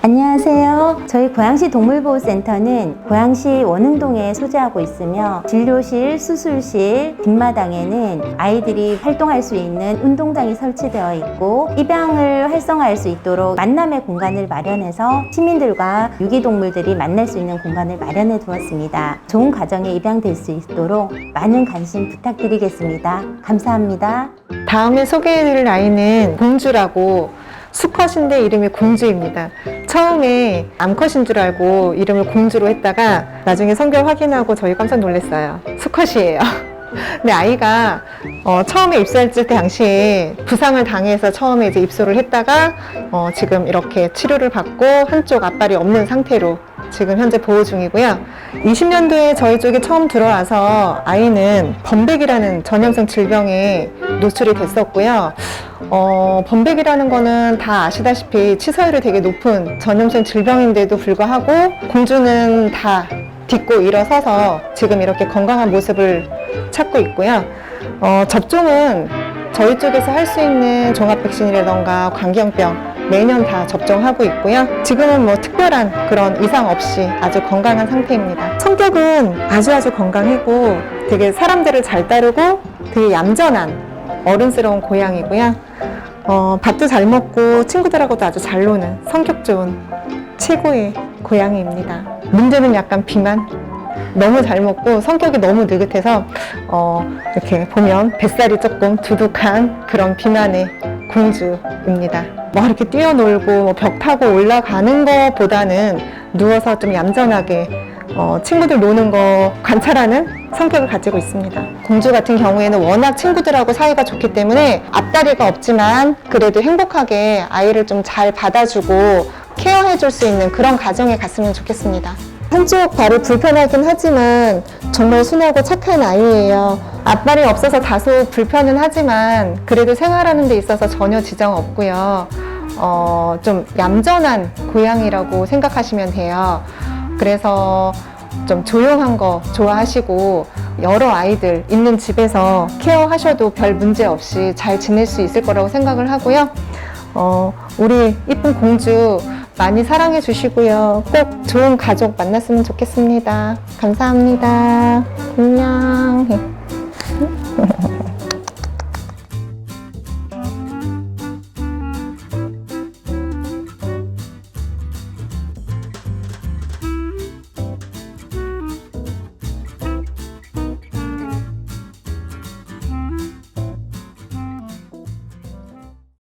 안녕하세요. 저희 고양시 동물보호센터는 고양시 원흥동에 소재하고 있으며 진료실, 수술실, 뒷마당에는 아이들이 활동할 수 있는 운동장이 설치되어 있고 입양을 활성화할 수 있도록 만남의 공간을 마련해서 시민들과 유기동물들이 만날 수 있는 공간을 마련해 두었습니다. 좋은 가정에 입양될 수 있도록 많은 관심 부탁드리겠습니다. 감사합니다. 다음에 소개해드릴 아이는 공주라고 수컷인데 이름이 공주입니다. 처음에 암컷인 줄 알고 이름을 공주로 했다가 나중에 성별 확인하고 저희 깜짝 놀랐어요. 수컷이에요. 근데 아이가 어, 처음에 입소했을 때 당시에 부상을 당해서 처음에 이제 입소를 했다가 어, 지금 이렇게 치료를 받고 한쪽 앞발이 없는 상태로 지금 현재 보호 중이고요. 20년도에 저희 쪽에 처음 들어와서 아이는 범백이라는 전염성 질병에 노출이 됐었고요. 어, 범백이라는 거는 다 아시다시피 치사율이 되게 높은 전염성 질병인데도 불구하고 공주는 다 딛고 일어서서 지금 이렇게 건강한 모습을 찾고 있고요. 어, 접종은 저희 쪽에서 할 수 있는 종합 백신이라던가 광견병 매년 다 접종하고 있고요. 지금은 뭐 특별한 그런 이상 없이 아주 건강한 상태입니다. 성격은 아주 아주 건강하고 되게 사람들을 잘 따르고 되게 얌전한 어른스러운 고양이고요. 어, 밥도 잘 먹고 친구들하고도 아주 잘 노는 성격 좋은 최고의 고양이입니다. 문제는 약간 비만. 너무 잘 먹고 성격이 너무 느긋해서 어, 이렇게 보면 뱃살이 조금 두둑한 그런 비만의 공주입니다. 뭐 이렇게 뛰어놀고 뭐벽 타고 올라가는 것보다는 누워서 좀 얌전하게 어, 친구들 노는 거 관찰하는 성격을 가지고 있습니다. 공주 같은 경우에는 워낙 친구들하고 사이가 좋기 때문에 앞다리가 없지만 그래도 행복하게 아이를 좀 잘 받아주고 케어해 줄 수 있는 그런 가정에 갔으면 좋겠습니다. 한쪽 발이 불편하긴 하지만 정말 순하고 착한 아이예요. 앞발이 없어서 다소 불편은 하지만 그래도 생활하는 데 있어서 전혀 지장 없고요. 어, 좀 얌전한 고양이라고 생각하시면 돼요. 그래서 좀 조용한 거 좋아하시고 여러 아이들 있는 집에서 케어하셔도 별 문제 없이 잘 지낼 수 있을 거라고 생각을 하고요. 어, 우리 이쁜 공주 많이 사랑해 주시고요. 꼭 좋은 가족 만났으면 좋겠습니다. 감사합니다. 안녕.